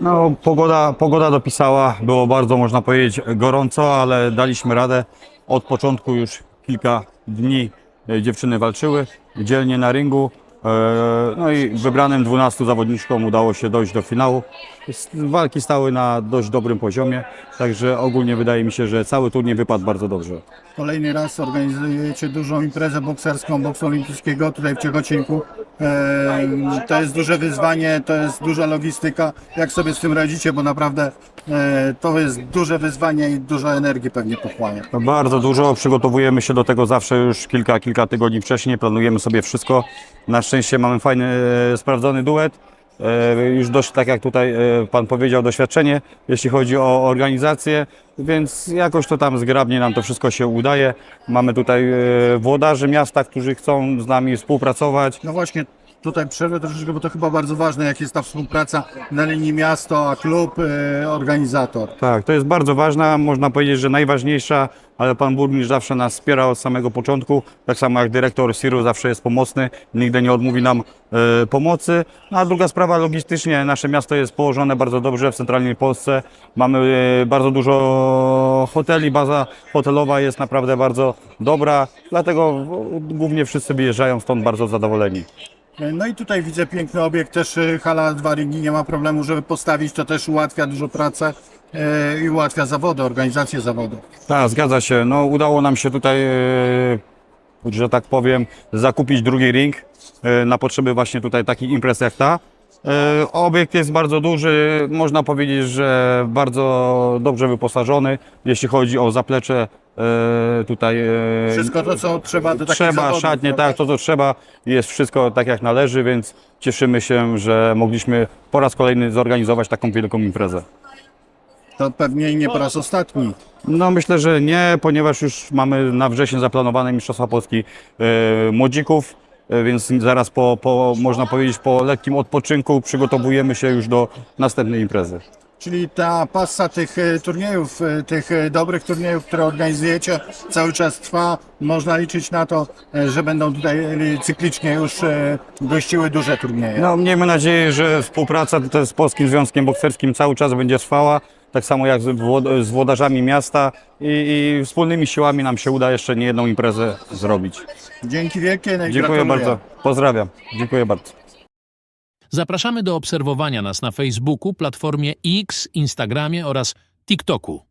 No, pogoda, pogoda dopisała, było bardzo, można powiedzieć, gorąco, ale daliśmy radę. Od początku już kilka dni e, dziewczyny walczyły dzielnie na ringu. E, No i wybranym 12 zawodniczkom udało się dojść do finału. Walki stały na dość dobrym poziomie, także ogólnie wydaje mi się, że cały turniej wypadł bardzo dobrze. Kolejny raz organizujecie dużą imprezę bokserską boksu olimpijskiego tutaj w Ciechocinku. To jest duże wyzwanie, to jest duża logistyka. Jak sobie z tym radzicie, bo naprawdę e, to jest duże wyzwanie i dużo energii pewnie pochłania. No Bardzo dużo, przygotowujemy się do tego zawsze już kilka, kilka tygodni wcześniej, planujemy sobie wszystko. Na szczęście mamy fajny, e, sprawdzony duet. E, Już dość, tak jak tutaj e, Pan powiedział, doświadczenie, jeśli chodzi o organizację, więc jakoś to tam zgrabnie nam to wszystko się udaje. Mamy tutaj e, włodarzy miasta, którzy chcą z nami współpracować. No właśnie, tutaj przerwę troszeczkę, bo to chyba bardzo ważne, jak jest ta współpraca na linii miasto, a klub, e, organizator. Tak, to jest bardzo ważna, można powiedzieć, że najważniejsza, ale pan burmistrz zawsze nas wspiera od samego początku, tak samo jak dyrektor Siru zawsze jest pomocny, nigdy nie odmówi nam e, pomocy. No, a druga sprawa, logistycznie nasze miasto jest położone bardzo dobrze w centralnej Polsce. Mamy e, bardzo dużo hoteli, baza hotelowa jest naprawdę bardzo dobra, dlatego głównie wszyscy wyjeżdżają stąd bardzo zadowoleni. No i tutaj widzę piękny obiekt, też e, hala dwa ringi, nie ma problemu, żeby postawić, to też ułatwia dużo pracę e, i ułatwia zawody, organizację zawodów. Tak, zgadza się. No, udało nam się tutaj, e, że tak powiem, zakupić drugi ring e, na potrzeby właśnie tutaj takich imprez jak ta. E, Obiekt jest bardzo duży, można powiedzieć, że bardzo dobrze wyposażony, jeśli chodzi o zaplecze e, tutaj. e, Wszystko to, co trzeba do takich Trzeba, zawodów, szatnie, prawda? tak, to co trzeba, jest wszystko tak jak należy, więc cieszymy się, że mogliśmy po raz kolejny zorganizować taką wielką imprezę. To pewnie nie po raz ostatni. No myślę, że nie, ponieważ już mamy na wrzesień zaplanowane Mistrzostwa Polski e, młodzików, e, więc zaraz po, po, można powiedzieć, po lekkim odpoczynku przygotowujemy się już do następnej imprezy. Czyli ta pasa tych e, turniejów, e, tych e, dobrych turniejów, które organizujecie, cały czas trwa. Można liczyć na to, że będą tutaj cyklicznie już gościły duże turnieje. No miejmy nadzieję, że współpraca z Polskim Związkiem Bokserskim cały czas będzie trwała, tak samo jak z, wło- z włodarzami miasta i, i wspólnymi siłami nam się uda jeszcze nie jedną imprezę zrobić. Dzięki wielkie. no Dziękuję gratuluję. bardzo, pozdrawiam, dziękuję bardzo. Zapraszamy do obserwowania nas na Facebooku, platformie X, Instagramie oraz TikToku.